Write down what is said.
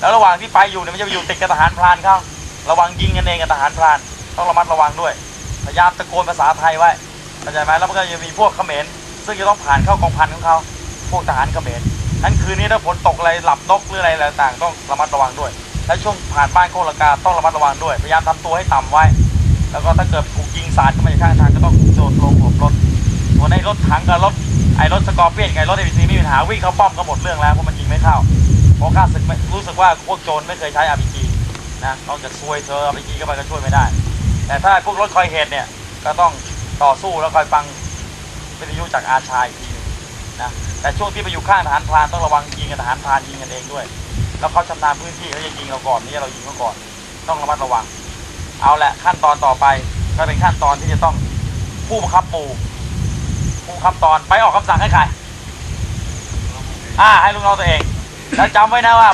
แล้วระหว่างที่ไปอยู่เนี่ยมันจะไปอยู่ติดกับทหารพรานเข้าระวังยิงกันเองกับทหารพรานต้องระมัดระวังด้วย พยายามตะโกนภาษาไทยไว้เข้าใจไหมแล้วมันก็จะมีพวกเขมรซึ่งจะต้องผ่านเข้ากองพันของเขาพวกทหารเขมรนั้นคืนนี้ถ้าฝนตกอะไรหลับนกหรืออะไรต่างต้องระมัดระวังด้วย และช่วงผ่านบ้านโคลกาต้องระมัดระวังด้วย พยายามทำตัวให้ต่ำไว้ แล้วก็ถ้าเกิดถูกยิงสาดเข้ามาจากข้างทางก็ต้องโดดลงหลบรถส่วนในรถถังกับรถไอ้รถสกอร์เปียนไอ้รถเอวีซีไม่มีปัญหาวิ่งเข้าป้อมก็หมดเรื่องแล้วเพราะมันยิงไม่เข้า เพราะข้าศึกไม่รู้สึกว่าพวกโจรไม่เคยใช้ RPG นะนอกจากซวยเธอ RPG ก็ไปก็ช่วยไม่ได้ แต่ถ้าพวกรถคอยเหตุเนี่ย ก็ต้องต่อสู้แล้วคอยฟังวิทยุจากอาชายอีกทีนึงนะแต่ช่วงที่ไปอยู่ข้างทหารพรานต้องระวังยิงกับทหารพรานยิงกันเองด้วย แล้วเขาชำนาญพื้นที่เขาจะยิงเราก่อนไม่ใช่เรายิงเขาก่อน ต้องระมัดระวัง เอาละขั้นตอนต่อไปก็เป็นขั้นตอนที่จะต้องผู้บังคับหมู่ผู้บังคับตอนไปออกคำสั่งให้ใครอ่าให้ลูกน้องตัวเอง แล้วจำไว้นะว่า